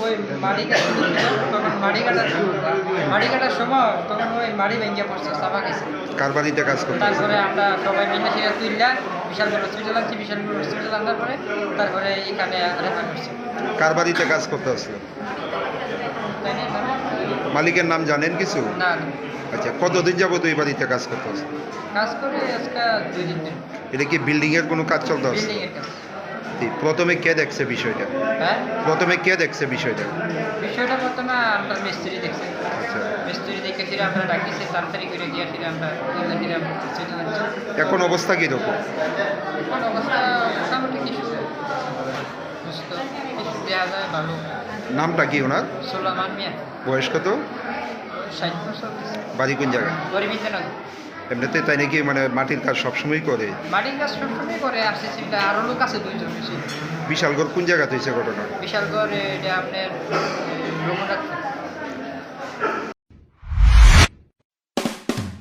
ওই মাড়ি তখন মাড়ি কাটার মাড়ি কাটার সময় তখন ওই মাড়ি ভেঙে পড়ছে খাইছে কার বাড়িতে কাজ করতে তারপরে আমরা সবাই মিলে সেটা তুললা বিশালগড় হসপিটাল আনছি বিশালগড় হসপিটাল আনার পরে তারপরে এখানে রেফার করছি। কার বাড়িতে কাজ করতে আসলো মালিকের নাম জানেন কিছু? না আচ্ছা কতদিন যাবত ওই বাড়িতে কাজ করতে আসলো কাজ করে আজকে দুই দিন এটা কি বিল্ডিং এর কোনো কাজ চলতে আসছে বিল্ডিং প্রথমে কে দেখছে বিষয়টা? হ্যাঁ? প্রথমে কে দেখছে বিষয়টা? বিষয়টা প্রথমে আমরা মিস্ত্রি দেখছি। আচ্ছা। মিস্ত্রি দেখে সেটা আমরা ডাকিছি তাড়াতাড়ি করে দিয়ে সেটা আমরা এখন অবস্থা কীরকম এখন অবস্থা মোটামুটি কিছু সুস্থ কিছু দেওয়া যায় ভালো। নামটা কি ওনার? সোলামান মিয়া। বয়স কত? ষাট বছর। বাড়ি কোন জায়গায়? গরিবিন্দনগর এমনিতে তাই নাকি মানে মাটির কাজ সবসময় করে? মাটির কাজ সবসময় করে আর সিসিমটা আরও লোক আছে দুইজন বেশি। বিশালগড় কোন জায়গাতে হয়েছে ঘটনা? বিশালগড় এটা আপনার রঘুনাথ